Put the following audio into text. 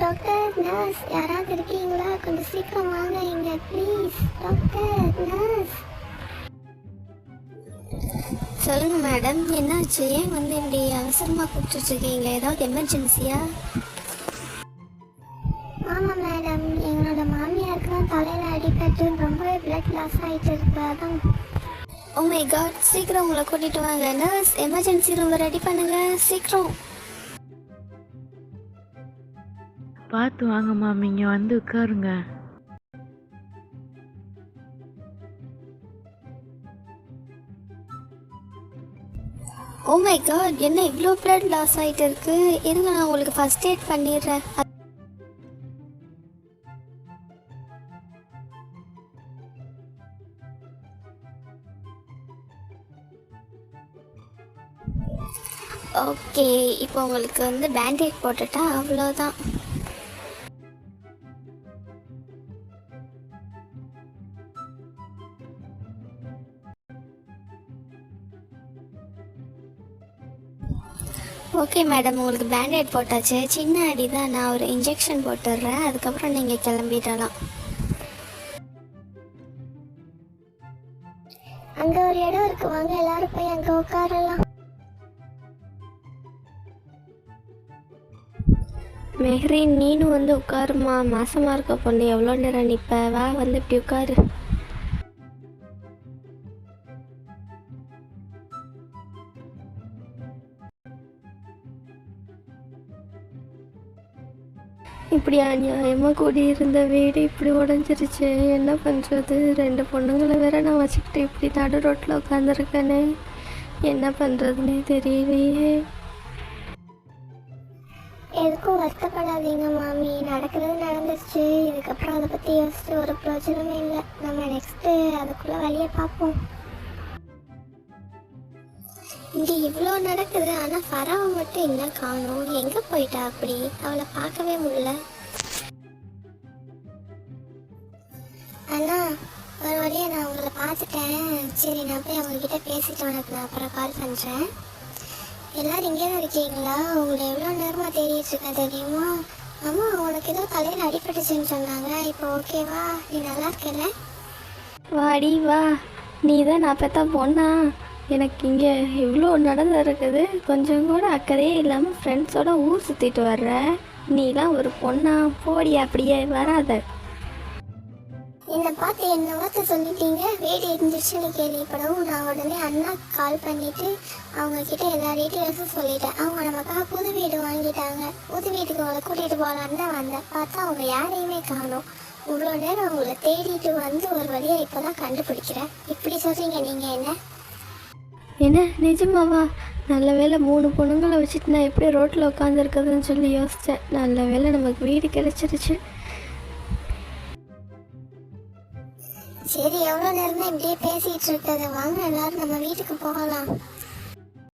Doctor nurse யாராவது இருக்கீங்களா? கொஞ்சம் சீக்கிரம் வாங்க இங்க ப்ளீஸ் டாக்டர் நர்ஸ் சொல்லுங்க மேடம் என்னாச்சு? ஏன் வந்து இப்படி அவசரமாக கூப்பிட்டுருக்கீங்க ஏதாவது எமர்ஜென்சியா ஆமாம் மேடம் எங்களோட மாமியாருக்கு தான் தலையில் அடிபட்டு ரொம்பவே பிளட் லாஸ் ஆகிட்டு இருக்கு அதான். ஓ மை காட் சீக்கிரம் உங்களை கூட்டிட்டு வாங்க. நர்ஸ் எமர்ஜென்சி ரூம் ரெடி பண்ணுங்க. சீக்கிரம். பார்த்து வாங்க மாமி. இங்கே வந்து உட்காருங்க. ஓ மை காட் என்ன இவ்வளோ பிளட் லாஸ் ஆகிட்டு இருக்கு? இருங்க நான் உங்களுக்கு ஃபர்ஸ்ட் எய்ட் பண்ணிடுறேன். ஓகே இப்போ உங்களுக்கு வந்து பேண்டேட் போட்டுட்டா அவ்வளோதான் ஓகே மேடம் உங்களுக்கு பேண்டேட் போட்டாச்சு. சின்ன அடி தான் நான் ஒரு இன்ஜெக்ஷன் போட்டுடுறேன். அதுக்கப்புறம் நீங்கள் கிளம்பிடலாம். அங்கே ஒரு இடம் இருக்கு. வாங்க எல்லாரும் போய் அங்கே உட்காரலாம். மெஹ்ரின் நீனும் வந்து உட்காருமா மாசமா இருக்க பொண்ணு. எவ்வளோ நேரம் நிற்ப வா வந்து இப்படி உட்காரு. இப்படி அநியாயமாக கூடியிருந்த வீடு இப்படி உடஞ்சிருச்சு. என்ன பண்ணுறது ரெண்டு பொண்ணுங்களை வேற நான் வச்சுக்கிட்டு இப்படி நடு ரோட்டில் உட்காந்துருக்கேனே என்ன பண்ணுறதுனே தெரியலையே. எதுக்கும் வருத்தப்படாதீங்க மாமி. நடக்கிறது நடந்துருச்சு. இதுக்கப்புறம் அதை பற்றி யோசிச்சு ஒரு பிரயோஜனமே இல்லை. நம்ம நெக்ஸ்ட்டு அதுக்குள்ளே வழியை பார்ப்போம். இங்கே இவ்வளோ நடக்குது ஆனால் ஃபராவை மட்டும் என்ன காணும்? எங்கே போயிட்டா அப்படி? அவளை பார்க்கவே முடியல. அண்ணா ஒரு வழியாக நான் உங்களை பார்த்துட்டேன். சரி நான் போய் அவங்கக்கிட்ட பேசிட்டு உனக்கு நான் அப்புறம் கால் பண்ணுறேன் எல்லாரும் இங்கே தான் இருக்கீங்களா? உங்களை எவ்வளோ நேரமாக தேடிட்டு இருக்கேன் தெரியுமா? அம்மா உனக்கு ஏதோ தலையில் அடிபட்டுச்சுன்னு சொன்னாங்க. இப்போ ஓகேவா நீ நல்லா இருக்கல வாடி வா. நீ தான் நான் பார்த்தா பொண்ணா? எனக்கு இங்கே இவ்வளோ நடந்து இருக்குது கொஞ்சம் கூட அக்கறையே இல்லாமல் ஃப்ரெண்ட்ஸோட ஊர் சுற்றிட்டு வர்ற. நீலாம் ஒரு பொண்ணா? போடி அப்படியே வராத. என்னை பார்த்து என்ன வார்த்தை சொல்லிட்டீங்க? வீடு இருந்துச்சுன்னு கேள்விப்படவும் நான் உடனே அண்ணா கால் பண்ணிட்டு அவங்க கிட்ட எல்லா டீட்டெயில்ஸும் சொல்லிட்டேன். அவங்க நமக்காக புது வீடு வாங்கிட்டாங்க. புது வீட்டுக்கு அவளை கூட்டிகிட்டு போகலான்னு தான் வந்தேன். பார்த்தா அவங்க யாரையுமே காணும். இவ்வளோ நேரம் அவங்கள தேடிட்டு வந்து ஒரு வழியாக இப்போ தான் கண்டுபிடிக்கிறேன். இப்படி சொல்கிறீங்க நீங்கள் என்ன? என்ன? நிஜமாவா? நல்ல வேளை மூணு பொண்ணுங்களை வச்சுட்டு நான் எப்படி ரோட்டில் உட்காந்துருக்குதுன்னு சொல்லி யோசித்தேன். நல்ல வேளை நமக்கு வீடு கிடச்சிருச்சு. சரி எவ்வளோ நேரம் தான் இப்படியே பேசிகிட்டு இருக்கிறது? வாங்க எல்லாரும் நம்ம வீட்டுக்கு போகலாம்.